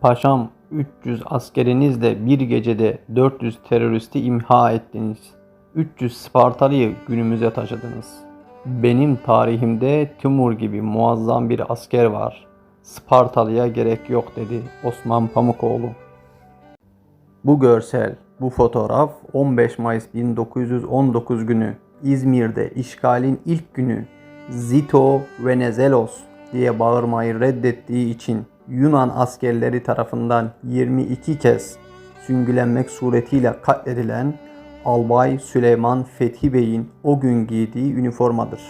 Paşam 300 askerinizle bir gecede 400 teröristi imha ettiniz. 300 Spartalı'yı günümüze taşıdınız. Benim tarihimde Timur gibi muazzam bir asker var. Spartalı'ya gerek yok dedi Osman Pamukoğlu. Bu görsel, bu fotoğraf 15 Mayıs 1919 günü İzmir'de işgalin ilk günü Zito Venizelos diye bağırmayı reddettiği için Yunan askerleri tarafından 22 kez süngülenmek suretiyle katledilen Albay Süleyman Fethi Bey'in o gün giydiği üniformadır.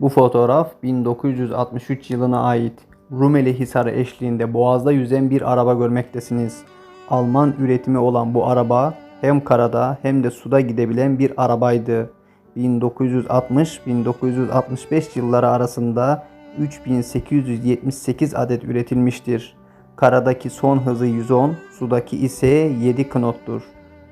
Bu fotoğraf 1963 yılına ait Rumeli Hisarı eşliğinde Boğaz'da yüzen bir araba görmektesiniz. Alman üretimi olan bu araba hem karada hem de suda gidebilen bir arabaydı. 1960-1965 yılları arasında 3878 adet üretilmiştir. Karadaki son hızı 110, sudaki ise 7 knottur.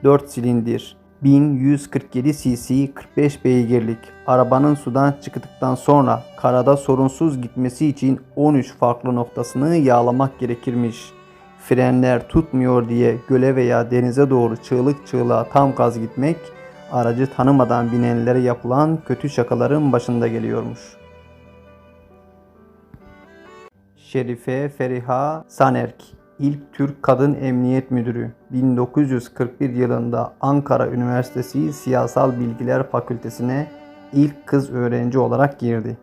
4 silindir. 1147 cc 45 beygirlik. Arabanın sudan çıktıktan sonra karada sorunsuz gitmesi için 13 farklı noktasını yağlamak gerekirmiş. Frenler tutmuyor diye göle veya denize doğru çığlık çığlığa tam gaz gitmek aracı tanımadan binenlere yapılan kötü şakaların başında geliyormuş. Şerife Feriha Sanerk, ilk Türk Kadın Emniyet Müdürü. 1941 yılında Ankara Üniversitesi Siyasal Bilgiler Fakültesine ilk kız öğrenci olarak girdi.